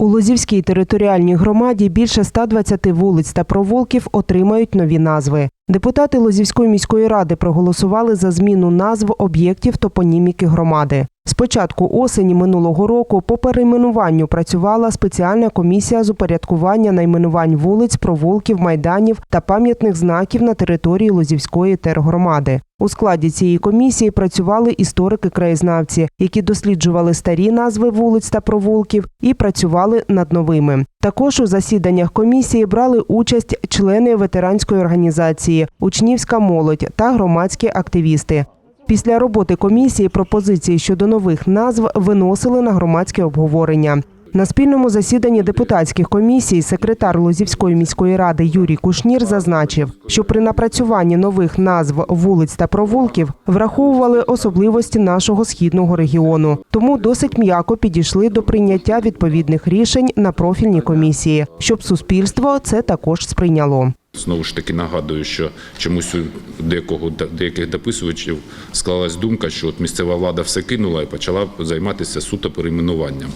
У Лозівській територіальній громаді більше 120 вулиць та провулків отримають нові назви. Депутати Лозівської міської ради проголосували за зміну назв об'єктів топоніміки громади. З початку осені минулого року по перейменуванню працювала спеціальна комісія з упорядкування найменувань вулиць, провулків, майданів та пам'ятних знаків на території Лозівської тергромади. У складі цієї комісії працювали історики-краєзнавці, які досліджували старі назви вулиць та провулків і працювали над новими. Також у засіданнях комісії брали участь члени ветеранської організації, учнівська молодь та громадські активісти. Після роботи комісії пропозиції щодо нових назв виносили на громадське обговорення. На спільному засіданні депутатських комісій секретар Лозівської міської ради Юрій Кушнір зазначив, що при напрацюванні нових назв вулиць та провулків враховували особливості нашого східного регіону, тому досить м'яко підійшли до прийняття відповідних рішень на профільній комісії, щоб суспільство це також сприйняло. Знову ж таки нагадую, що чомусь у деякого деяких дописувачів склалась думка, що от місцева влада все кинула і почала займатися суто перейменуванням,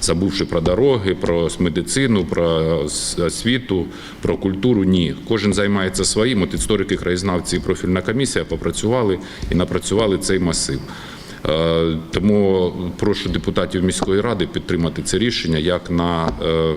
забувши про дороги, про медицину, про освіту, про культуру. Ні, кожен займається своїм. От історики, краєзнавці і профільна комісія попрацювали і напрацювали цей масив. Е, Тому прошу депутатів міської ради підтримати це рішення як на е,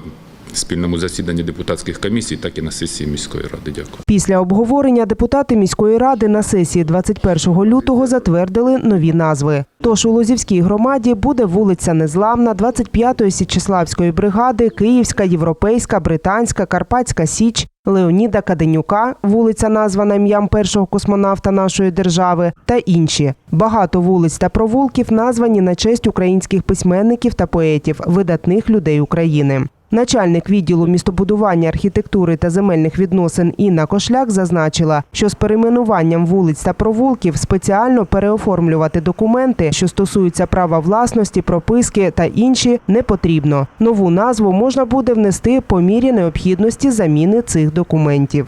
спільному засіданні депутатських комісій, так і на сесії міської ради. Дякую. Після обговорення депутати міської ради на сесії 21 лютого затвердили нові назви. Тож у Лозівській громаді буде вулиця Незламна, 25-ї Січеславської бригади, Київська, Європейська, Британська, Карпатська Січ, Леоніда Каденюка, вулиця названа ім'ям першого космонавта нашої держави, та інші. Багато вулиць та провулків названі на честь українських письменників та поетів, видатних людей України. Начальник відділу містобудування, архітектури та земельних відносин Інна Кошляк зазначила, що з перейменуванням вулиць та провулків спеціально переоформлювати документи, що стосуються права власності, прописки та інші, не потрібно. Нову назву можна буде внести по мірі необхідності заміни цих документів.